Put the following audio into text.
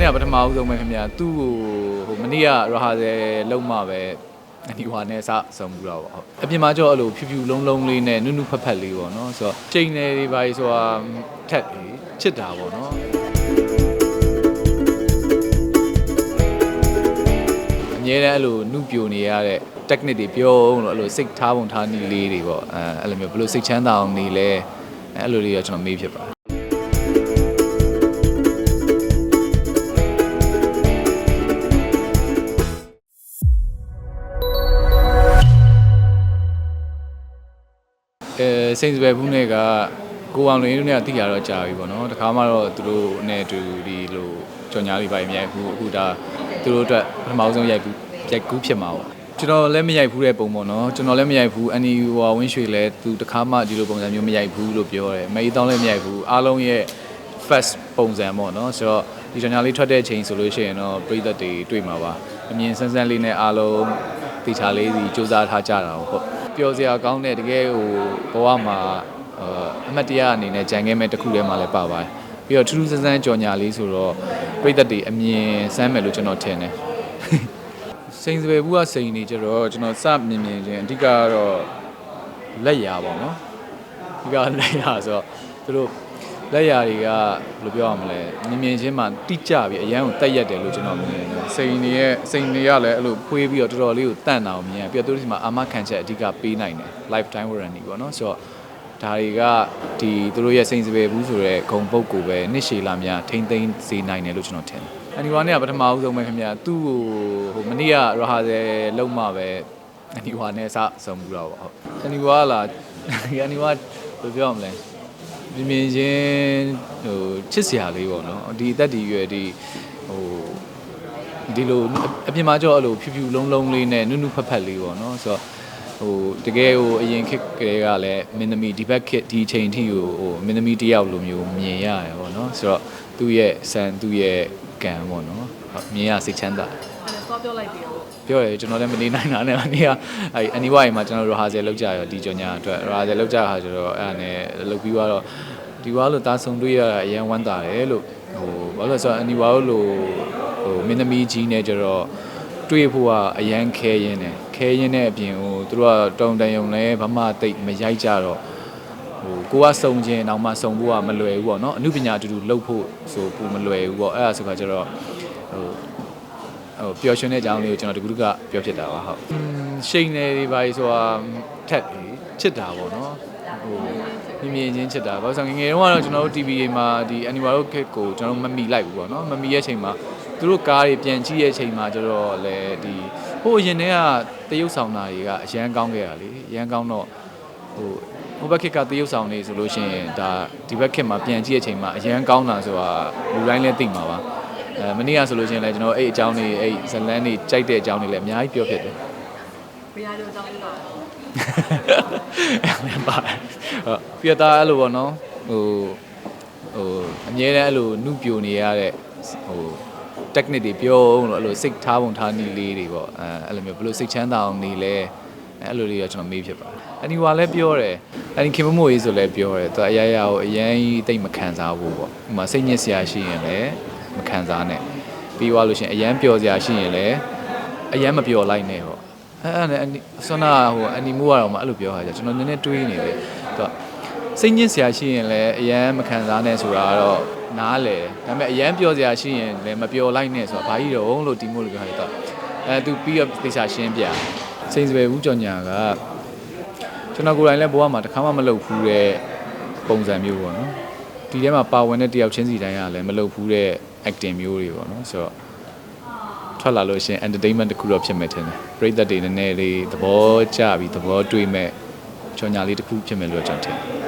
နဲ့ကပထမအဦးဆုံးပဲခင်ဗျာသူ့ကိုဟိုမနေ့ကရဟာဆယ်လုံးမှပဲအနီဝါနဲ့စဆုံးဘူးတော့ပေါ့ဟုတ်အပြင်မှာကျတော့အဲ့လိုဖြူဖြူလုံးလုံးလေးနဲ့နုနုဖက်ဖက်လေးပေါ့နော်ဆိုတော့ချိန်နေတွေပါကြီးဆိုတာထက်ပြီးချစ်တာပေါ့နော်အမြဲတမ်းအဲ့လိုနုပြိုနေရတဲ့ technique တွေပြောအောင်လို့အဲ့လိုစိတ်ထားပုံထားနည်းလေးတွေပေါ့အဲအဲ့လိုမျိုးဘယ်လိုစိတ်ချမ်းသာအောင်နေလဲအဲ့လိုလေးတော့ကျွန်တော်မေးဖြစ်ပါတယ် စိန်စပယ်ဘူးနဲ့ကကိုအောင်လင်းတို့နဲ့ကတိရတော့ကြာပြီပေါ့နော်တခါမှတော့သူတို့နဲ့အတူဒီလိုကြော်ညာလေးပါမရိုက်ဘူးအခုဒါသူတို့အတွက်ပထမဆုံးရိုက်ဘူးရိုက်ကူးဖြစ်မှာပေါ့ကျွန်တော်လည်းမရိုက်ဘူးတဲ့ပုံပေါ့နော်ကျွန်တော်လည်းမရိုက်ဘူးအန်နီဟိုဝင်းရွှေလည်းသူတခါမှဒီလိုပုံစံမျိုးမရိုက်ဘူးလို့ပြောတယ်မေးတောင်းလည်းမရိုက်ဘူးအားလုံးရဲ့ first ပုံစံပေါ့နော်ဆိုတော့ဒီကြော်ညာလေးထွက်တဲ့အချိန်ဆိုလို့ရှိရင်တော့ပြည်သက်တွေတွေ့မှာပါအမြင်ဆန်းဆန်းလေးနဲ့အားလုံးတေချာလေးစီစူးစမ်းထားကြတာပေါ့ ပျော်စရာကောင်းတဲ့တကယ်ဟိုဘဝမှာအာအမတ်တရားအနေနဲ့ကြံခဲ့မဲ့တစ်ခုတည်းမှလည်းပါပါတယ်ပြီးတော့ထူးထူးဆန်းဆန်းကြော်ညာလေးဆိုတော့ပြည်သက်တွေအမြင်ဆန်းမယ်လို့ကျွန်တော်ထင်တယ်စိန်စပယ်ဘူးကစိန်နေကြတော့ကျွန်တော်စမြင်မြင်ချင်းအဓိကကတော့လက်ရာပေါ့နော်အဓိကလက်ရာဆိုတော့သူတို့ လက်ရာတွေကဘယ်လိုပြောရမလဲမြင်မြင်ချင်းမှတိကျပြီးအရန်ကိုတက်ရက်တယ်လို့ကျွန်တော်မြင်တယ်စိန်တွေရဲ့စိန်တွေကလည်းအဲ့လိုဖွေးပြီးတော့တော်တော်လေးကိုတန့်တာကိုမြင်ရပြီးတော့သူတို့ဒီမှာအာမခံချက်အဓိကပေးနိုင်တယ် lifetime warranty ပေါ့နော်ဆိုတော့ဒါတွေကဒီသူတို့ရဲ့စိန်စပယ်ဘူးဆိုတဲ့ဂုံပုတ်ကိုပဲနှစ်ရှည်လာများထိမ့်သိမ်းစေနိုင်တယ်လို့ကျွန်တော်ထင်တယ်အန်ဒီဝါနဲ့ကပထမအဦးဆုံးပဲခင်ဗျာသူ့ကိုဟိုမနေ့ကရဟာဆယ်လုံးမှပဲအန်ဒီဝါနဲ့စဆုံးဘူးတော့ပေါ့ဟုတ်အန်ဒီဝါလာအန်ဒီဝါဘယ်လိုပြောရမလဲ မြင်မြင်ချင်းဟိုချစ်စရာလေးပေါ့နော်ဒီအသက်ဒီရွယ်ဒီဟိုဒီလိုအပြင်မှာကျတော့အဲ့လိုဖြူဖြူလုံးလုံးလေးနဲ့နုနုဖက်ဖက်လေးပေါ့နော်ဆိုတော့ဟိုတကယ်ဟိုအရင်ခက်ကလေးကလည်းမင်းသမီးဒီဘက်ခက်ဒီအချိန်ထိကိုဟိုမင်းသမီးတယောက်လိုမျိုးမြင်ရတယ်ပေါ့နော်ဆိုတော့သူ့ရဲ့ဆန်သူ့ရဲ့ ကံပေါ့နော်ဟုတ်မြင်ရစိတ်ချမ်းသာအဲ့ဒါပြောလိုက်ပြီတော့ပြောရကျွန်တော်လည်းမနေနိုင်တာနဲ့အနည်းကအဲအနီဝိုင်မှာကျွန်တော်တို့ဟာဆယ်လောက်ကြရောဒီကြော်ညာအတွက်ဟာဆယ်လောက်ကြတာကျတော့အဲ့ဒါနဲ့လောက်ပြီးတော့ဒီဝါလို့တာဆုံတွေ့ရတာအရန်ဝမ်းသာတယ်လို့ဟိုဘာလို့လဲဆိုတော့အနီဝါလို့ဟိုမင်းသမီးကြီးနဲ့ကျတော့တွေ့ဖို့ကအရန်ခဲရင်းတယ်ခဲရင်းတဲ့အပြင်ဟိုသူတို့ကတုံတန်ယုံလဲဘာမှတိတ်မရိုက်ကြတော့ ဟိုကိုကစုံခြင်းနောက်မှစုံဖို့ကမလွယ်ဘူးပေါ့နော်အမှုပညာအတူတူလုပ်ဖို့ဆိုပူမလွယ်ဘူးပေါ့အဲ့ဒါဆိုတော့ကျတော့ဟိုဟိုပျော်ရွှင်တဲ့အကြောင်းလေးကိုကျွန်တော်တကူတကပြောဖြစ်တာပါဟုတ်ရှိန်နေတွေပါကြီးဆိုတာထက်ပြီးချစ်တာပေါ့နော်ဟိုမြင်မြင်ချင်းချစ်တာဘာလို့ဆိုငယ်ငယ်တုန်းကတော့ကျွန်တော်တို့ TV တွေမှာဒီ Animal တို့ခက်ကိုကျွန်တော်တို့မမီလိုက်ဘူးပေါ့နော်မမီရဲ့ချိန်မှာသူတို့ကားတွေပြန်ကြည့်ရဲ့ချိန်မှာကျတော့လေဒီဟိုအရင်တည်းကတရုပ်ဆောင်တာတွေကအရန်ကောင်းခဲ့တာလေအရန်ကောင်းတော့ဟို ဟိုဘက်ခက်ကတရုပ်ဆောင်နေဆိုလို့ရှိရင်ဒါဒီဘက်ခက်မှာပြန်ကြည့်ရဲ့ချိန်မှာအရန်ကောင်းတာဆိုတာလူတိုင်းလည်းသိမှာပါအဲမနေ့ကဆိုလို့ရှိရင်လည်းကျွန်တော်အဲ့အကြောင်းတွေအဲ့ဇလန်းတွေကြိုက်တဲ့အကြောင်းတွေလည်းအများကြီးပြောဖြစ်တယ်ဘယ်ရတော့တောင်းလို့အဲ့ဒါပါတယ်ဟုတ်ပြတာအဲ့လိုပေါ့နော်ဟိုဟိုအမြဲတမ်းအဲ့လိုနုပြိုနေရတဲ့ဟို technique တွေပြောအောင်လို့အဲ့လိုစိတ်ထားပုံထားနည်းလေးတွေပေါ့အဲအဲ့လိုမျိုးဘယ်လိုစိတ်ချမ်းသာအောင်နေလဲအဲ့လိုလေးတော့ကျွန်တော်မေးဖြစ်ပါတယ် အနီဝါလည်းပြောတယ်အနီခင်မမိုးရေးဆိုလည်းပြောတယ်သူအရာရာကိုအရင်တိတ်မခံစားဘူးပေါ့ဥပမာစိတ်ညစ်စရာရှိရင်လည်းမခံစားနဲ့ပြီးသွားလို့ရှိရင်အရန်ပျော်စရာရှိရင်လည်းအရန်မပျော်လိုက်နဲ့ပေါ့အဲ့အဲ့နဲ့အနီဆွမ်းနာဟိုအနီမိုးကတော့မှအဲ့လိုပြောတာကြကျွန်တော်နည်းနည်းတွေးနေတယ်သူကစိတ်ညစ်စရာရှိရင်လည်းအရန်မခံစားနဲ့ဆိုတာကတော့နားလေဒါပေမဲ့အရန်ပျော်စရာရှိရင်လည်းမပျော်လိုက်နဲ့ဆိုတာဘာကြီးတော့လို့ဒီမို့လို့ပြောရတော့အဲသူပြီးတော့သေချာရှင်းပြစိန်စပယ်ဦးကြော်ညာက ကျွန်တော်ကိုယ်တိုင်လည်းဘဝမှာတစ်ခါမှမလုပ်ဘူးတဲ့ပုံစံမျိုးပေါ့နော်ဒီထဲမှာပါဝင်တဲ့တယောက်ချင်းစီတိုင်းကလည်းမလုပ်ဘူးတဲ့ acting မျိုးတွေပေါ့နော်ဆိုတော့ထွက်လာလို့ရှရင် entertainment တစ်ခုတော့ဖြစ်မယ်ထင်တယ်ပရိသတ်တွေနည်းနည်းလေးသဘောကျပြီးသဘောတွေ့မဲ့ကြော်ညာလေးတစ်ခုဖြစ်မယ်လို့ကျွန်တော်ထင်တယ်